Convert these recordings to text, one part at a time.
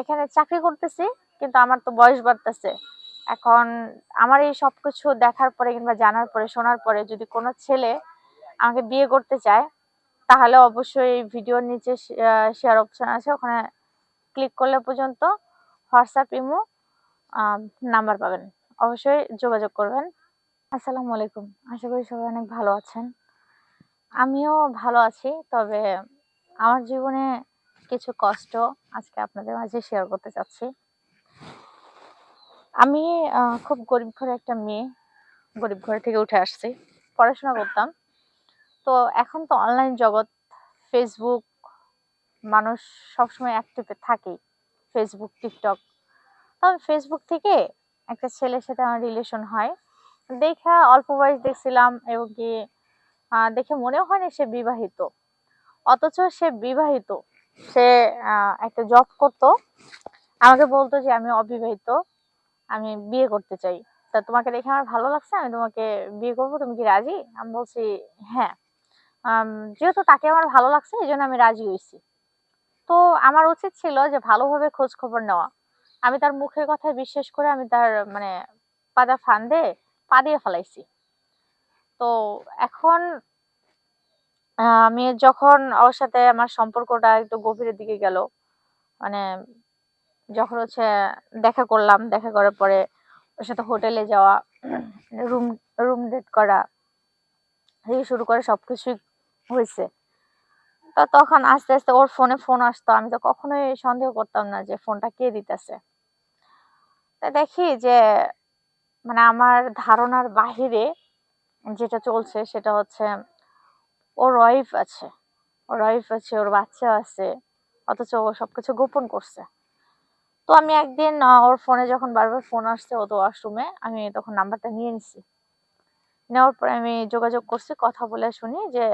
এখানে চাকরি করতেছি, কিন্তু আমার তো বয়স বাড়তেছে। এখন আমার এই সব কিছু দেখার পরে কিংবা জানার পরে, শোনার পরে যদি কোনো ছেলে আমাকে বিয়ে করতে চায়, তাহলে অবশ্যই ভিডিওর নিচে শেয়ার অপশন আছে। ওখানে ক্লিক করলে পর্যন্ত হোয়াটসঅ্যাপ ইমো নাম্বার পাবেন। অবশ্যই যোগাযোগ করবেন। আসসালামু আলাইকুম। আশা করি সবাই অনেক ভালো আছেন। আমিও ভালো আছি, তবে আমার জীবনে কিছু কষ্ট আজকে আপনাদের মাঝে শেয়ার করতে চাচ্ছি। আমি খুব গরিব ঘরে একটা মেয়ে, গরিব ঘরে থেকে উঠে আসছি, পড়াশোনা করতাম। তো এখন তো অনলাইন জগৎ ফেসবুক মানুষ সবসময় অ্যাক্টিভে থাকেই ফেসবুক টিকটক তবে ফেসবুক থেকে একটা ছেলের সাথে আমার রিলেশন হয়। দেখা অল্প বয়স দেখছিলাম এবং কি দেখে মনেও না সে বিবাহিত। অথচ সে বিবাহিত। সে একটা জব করতো। আমাকে বলতো যে, আমি অবিবাহিত, আমি বিয়ে করতে চাই। তা তোমাকে দেখে আমার ভালো লাগছে, আমি তোমাকে বিয়ে করব, তুমি কি রাজি? আমি বলছি হ্যাঁ। যেহেতু তাকে আমার ভালো লাগছে, এই জন্য আমি রাজি হয়েছি। তো আমার উচিত ছিল যে, ভালোভাবে খোঁজ খবর নেওয়া। আমি তার মুখের কথায় বিশ্বাস করে আমি তার মানে পাদা ফান্দে, পা দিয়ে ফেলাইছি। তো এখন আমি যখন ওর সাথে আমার সম্পর্কটা একটু গভীরের দিকে গেল মানে যখন হচ্ছে দেখা করলাম, দেখা করার পরে ওর সাথে হোটেলে যাওয়া, রুম রুম ডেট করা থেকে শুরু করে সবকিছুই হয়েছে। তো তখন আস্তে আস্তে ওর ফোনে ফোন আসতো, আমি তো কখনোই সন্দেহ করতাম না যে ফোনটা কে দিতেছে। তা দেখি যে মানে আমার ধারণার বাহিরে যেটা চলছে সেটা হচ্ছে ওর ওয়াইফ আছে। ওর ওয়াইফ আছে, ওর বাচ্চা আছে, অথচ ও সবকিছু গোপন করছে। তো আমি একদিন ওর ফোনে যখন বারবার ফোন আসছে ও তো ওয়াশরুমে আমি তখন নাম্বারটা নিয়ে নিছি। নেওয়ার পরে আমি যোগাযোগ করছি, কথা বলে শুনি যে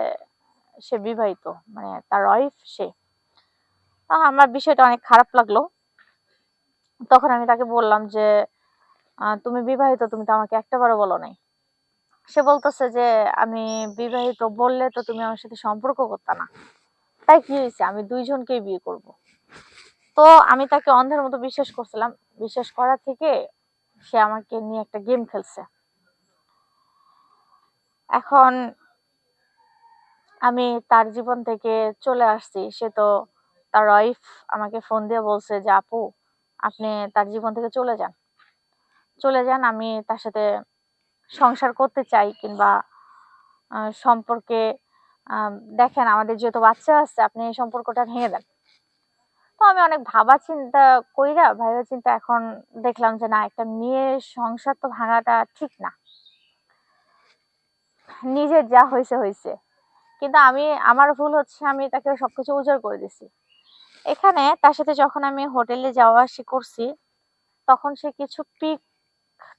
সে বিবাহিত মানে তার ওয়াইফ সে। আমার বিষয়টা অনেক খারাপ লাগল। তখন আমি তাকে বললাম যে তুমি বিবাহিত, তুমি তো আমাকে একটাবারও বলো নাই। সে বলতেছে যে, আমি বিবাহিত, বললে তো তুমি আমার সাথে সম্পর্ক করতে না। তাই কি হয়েছে? আমি দুইজনকেই বিয়ে করব। তো আমি তাকে অন্ধের মতো বিশ্বাস করছিলাম। বিশ্বাস করা থেকে সে আমাকে নিয়ে একটা গেম খেলছে। এখন আমি তার জীবন থেকে চলে আসছি। সে তো তার ওয়াইফ আমাকে ফোন দিয়ে বলছে যে, আপু, আপনি তার জীবন থেকে চলে যান। চলে যান, আমি তার সাথে সংসার করতে চাই কিংবা সম্পর্কে দেখেন আমাদের যেহেতু বাচ্চা আছে, আপনি এই সম্পর্কটা ভেঙে দেন। তো আমি অনেক ভাবা চিন্তা কইরা, ভাইবা চিন্তা এখন দেখলাম যে না, একটা মেয়ের সংসার তো ভাঙাটা ঠিক না। নিজের যা হয়েছে হয়েছে কিন্তু আমি, আমার ভুল হচ্ছে, আমি তাকে সবকিছু উজাড় করে দিছি। এখানে তার সাথে যখন আমি হোটেলে যাওয়া আসি করছি, তখন সে কিছু পিক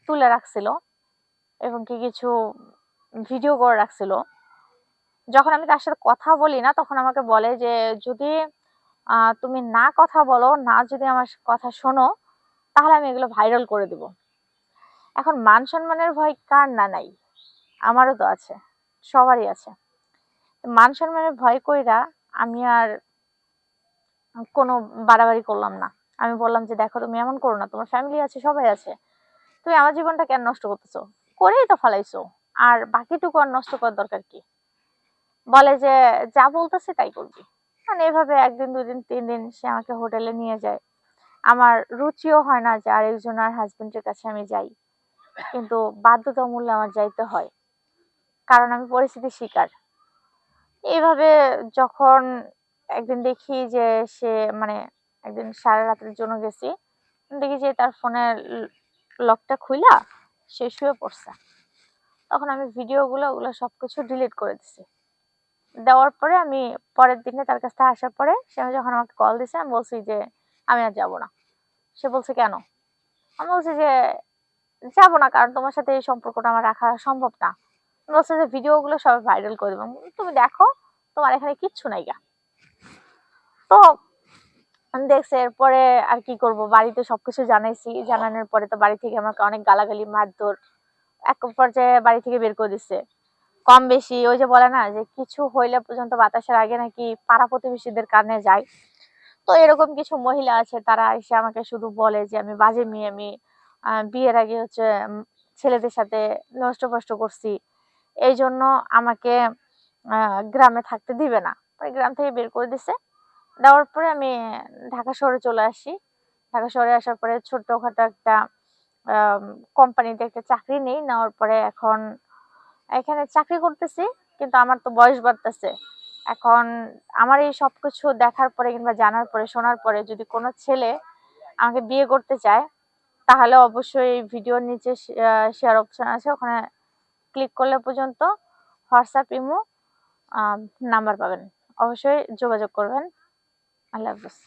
তুলে রাখছিল। এবং কি কিছু ভিডিও করে রাখছিল। যখন আমি তার সাথে কথা বলি না, তখন আমাকে বলে যে, যদি তুমি না কথা বলো, না যদি আমার কথা শোনো, তাহলে আমি এগুলো ভাইরাল করে দেব। এখন মান সম্মানের ভয় কার না নাই? আমারও তো আছে, সবারই আছে। মান সম্মানের ভয় কইরা আমি আর কোনো বাড়াবাড়ি করলাম না। আমি বললাম যে, দেখো, তুমি এমন করো না, তোমার ফ্যামিলি আছে, সবাই আছে। তুমি আমার জীবনটা কেন নষ্ট করতেছো। করেই তো ফলাইছো। আর বাকিটুকু আর নষ্ট করার দরকার কি? বলে যে, যা বলতেছে তাই করবি। মানে এভাবে একদিন, দুদিন তিন দিন সে আমাকে হোটেলে নিয়ে যায়। আমার রুচিও হয় না যে আরেকজন আর হাজবেন্ডের কাছে আমি যাই। কিন্তু বাধ্যতামূল্যে আমার যাইতে হয়। কারণ আমি পরিস্থিতি শিকার। এইভাবে যখন একদিন দেখি যে সে মানে একদিন সারা রাতের জন্য গেছি, দেখি যে তার ফোনের লকটা খুইলা সে শুয়ে পড়ছে। তখন আমি ভিডিওগুলো, ওগুলো সব কিছু ডিলিট করে দিছি। দেওয়ার পরে আমি পরের দিনে তার কাছ থেকে আসার পরে সে যখন আমাকে কল দিছে, আমি বলছি যে, আমি আর যাব না। সে বলছে, কেন? আমি বলছি যে, যাব না, কারণ তোমার সাথে এই সম্পর্কটা আমার রাখা সম্ভব না। বলছে যে, ভিডিওগুলো সবাই ভাইরাল করে দেবো। তুমি দেখো, তোমার এখানে কিচ্ছু নাই গা। তো দেখছি এরপরে আর কি করব? বাড়িতে সবকিছু জানাইছি। জানানোর পরে তো বাড়ি থেকে আমাকে অনেক গালাগালি, মারধর এক পর্যায়ে বাড়ি থেকে বের করে দিচ্ছে কম বেশি, ওই যে বলে না যে কিছু হইলে পর্যন্ত বাতাসের আগে নাকি পাড়া প্রতিবেশীদের কানে যায় তো এরকম কিছু মহিলা আছে, তারা এসে আমাকে শুধু বলে যে আমি বাজে মেয়ে, আমি বিয়ের আগে হচ্ছে ছেলেদের সাথে নষ্ট ফষ্ট করছি। এই জন্য আমাকে গ্রামে থাকতে দিবে না। গ্রাম থেকে বের করে দিছে। দেওয়ার পরে আমি ঢাকা শহরে চলে আসি। ঢাকা শহরে আসার পরে ছোটখাটো একটা কোম্পানিতে একটা চাকরি নেই। নেওয়ার পরে এখন এখানে চাকরি করতেছি, কিন্তু আমার তো বয়স বাড়তেছে। এখন আমার এই সব কিছু দেখার পরে কিংবা জানার পরে, শোনার পরে যদি কোনো ছেলে আমাকে বিয়ে করতে চায়, তাহলে অবশ্যই ভিডিওর নিচে শেয়ার অপশন আছে। ওখানে ক্লিক করলে পর্যন্ত হোয়াটসঅ্যাপ ইমো নাম্বার পাবেন। অবশ্যই যোগাযোগ করবেন। আল্লাহ হাফিজ